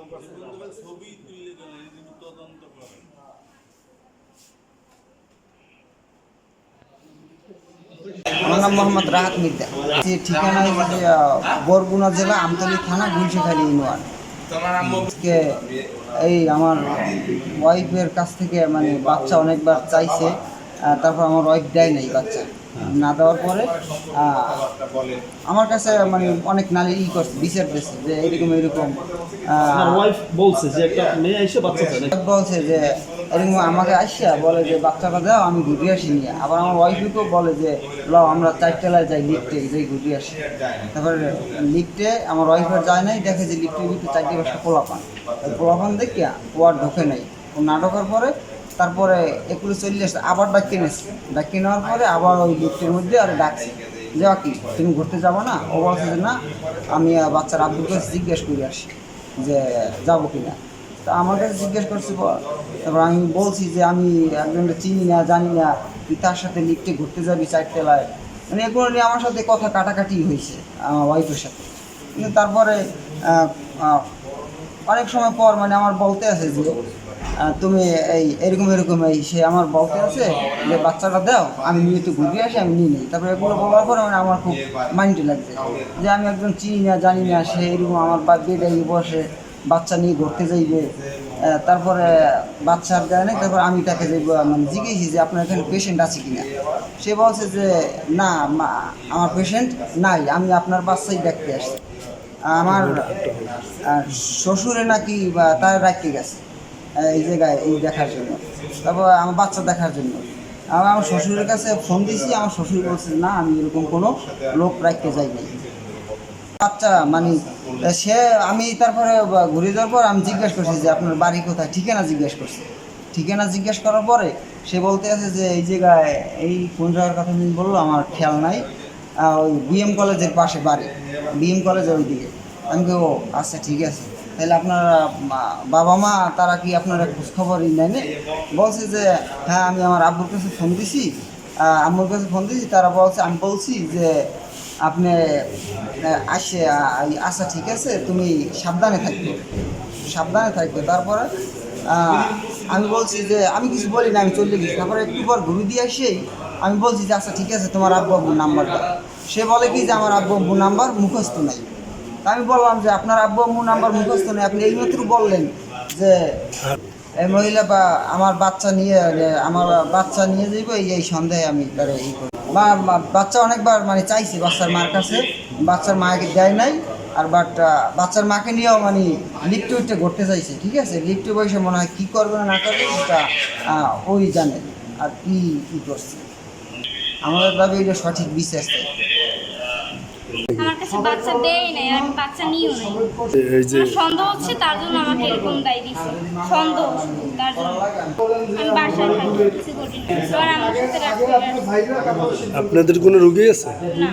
ছবি তুললে গেলেন তিনি তদন্ত করেন। আমার নাম মোহাম্মদ রাহাত মির্জা। যে ঠিকানা বরগুনা জেলা আমতলী থানা গুলশিখালী ইউনিয়ন। এই আমার ওয়াইফের কাছ থেকে মানে বাচ্চা অনেকবার চাইছে তারপর আমার ওয়াইফ দেয় নাই বাচ্চা। না দেওয়ার পরে আমার কাছে মানে অনেক নালি ই করছে বিচার দিচ্ছে যে এরকম এরকম বলছে যে একটা মেয়ে এসে বাচ্চা বলছে যে এরকম আমাকে আসিয়া বলে যে বাচ্চাটা দাও আমি ঘুরে আসি নিয়ে আবার আমার ওয়াইফকেও বলে যে ল আমরা চারটেলায় যাই লিফটে যাই ঘুরে আসি। তারপরে লিফটে আমার ওয়াইফের যায় নাই দেখে যে লিফটের ভিতরে চারটে পাঁচটা পোলাপান। পোলাপান দেখিয়া ও আর ঢোকে নাই। ও না ঢোকার পরে তারপরে একুলে চলে আসছে আবার ডাকিয়ে নিয়েছে ডাকিয়ে নেওয়ার পরে আবার ওই লিফটের মধ্যে আর ডাকছে। যে কি তুমি ঘুরতে যাব না ও বলছে যে না? আমি বাচ্চার আব্দুল কাছে জিজ্ঞেস করে আসি যে, যাব কি না তা আমার কাছে জিজ্ঞেস করছি তারপর আমি বলছি যে, আমি একজনকে চিনি না, জানি না, তুই তার সাথে লিফটে ঘুরতে যাবি চারটেলায় মানে এগুলো নিয়ে আমার সাথে কথা কাটাকাটি হয়েছে, আমার ওয়াইফের সাথে। কিন্তু তারপরে অনেক সময় পর মানে আমার বলতে আছে যে তুমি এই এরকম এরকম এই সে আমার বউকে আছে, যে বাচ্চাটা দাও, আমি নিয়ে একটু ঘুরে আসি, আমি নিয়ে নিই। তারপরে এগুলো বলার পরে মানে আমার খুব মাইন্ডে লাগছে। যে আমি একজন চিনি না, জানি না, সে এরকম আমার বা বেডে বসে বাচ্চা নিয়ে ঘুরতে যাইবে। তারপরে বাচ্চার দেয় না তারপর আমি তাকে মানে জিজ্ঞেসি যে, আপনার এখানে পেশেন্ট আছে কিনা? সে বলছে যে, না আমার পেশেন্ট নাই, আমি আপনার বাচ্চাই দেখতে আসছি। আমার শ্বশুরে নাকি বা তার রাখতে গেছে। এই জায়গায় এই দেখার জন্য। তারপর আমার বাচ্চা দেখার জন্য। আমি আমার শ্বশুরের কাছে ফোন দিয়েছি, আমার শ্বশুর বলছে, না, আমি এরকম কোনো লোক রাখতে যাই নাই বাচ্চা মানে সে, আমি তারপরে ঘুরে যাওয়ার পর আমি জিজ্ঞেস করছি যে, আপনার বাড়ি কোথায়? ঠিকানা জিজ্ঞেস করছি। ঠিকানা জিজ্ঞেস করার পরে সে বলতে আছে যে, এই জায়গায়, এই কোন জায়গার কথা তুমি বলল, আমার খেয়াল নাই। ওই বিএম কলেজের পাশে বাড়ি। বিএম কলেজের ওই দিকে আমি ও আচ্ছা ঠিক আছে। তাহলে আপনার বাবা মা, তারা কি আপনারা খোঁজখবরই নেয় না বলছে যে হ্যাঁ আমি আমার আব্বুর কাছে ফোন দিছি। আম্মুর কাছে ফোন দিছি, তারা বলছে, আমি বলছি যে, আপনি আসে আচ্ছা ঠিক আছে, তুমি সাবধানে থাকবে। সাবধানে থাকবে। তারপরে আমি বলছি যে, আমি কিছু বলি না, আমি চলে গেছি। তারপরে একটু পর ঘুরে দিয়ে এসেই আমি বলছি যে আচ্ছা ঠিক আছে, তোমার আব্বু আব্বুর নাম্বারটা। সে বলে কি যে, আমার আব্বু আব্বুর নাম্বার মুখস্থ নাই। আমি বললাম যে আপনার আব্বু আম্মুর নাম্বার মুখস্থ নেই, আপনি এইমাত্র বললেন যে এই মহিলা বা আমার বাচ্চা নিয়ে আমার বাচ্চা নিয়ে যাইব, এই এই সন্দেহে আমি তারে এই করি বা বাচ্চা অনেকবার মানে চাইছি বাচ্চার মার কাছে, বাচ্চার মাকে দেয় নাই, আর বাট বাচ্চার মাকে নিয়েও মানে লিফটে উঠতে ঘটতে চাইছে, ঠিক আছে? লিফটে বসে মনে হয় কী করবে না না করবে সেটা ওই জানে, আর কি ই করছে। আমাদের দাবি এটা সঠিক বিশ্বাস চাই। আমার কাছে বাচ্চা দেয় নাই আমি বাচ্চা নিও নাই। এই যে সন্দেহ হচ্ছে তার জন্য আমাকে এরকম দায় দিছে। সন্দেহ তার জন্য। আমি বাসায় থাকি কিছু করি না। আমার সাথে রাখতে আপনাদের কোনো রুগী আছে? না।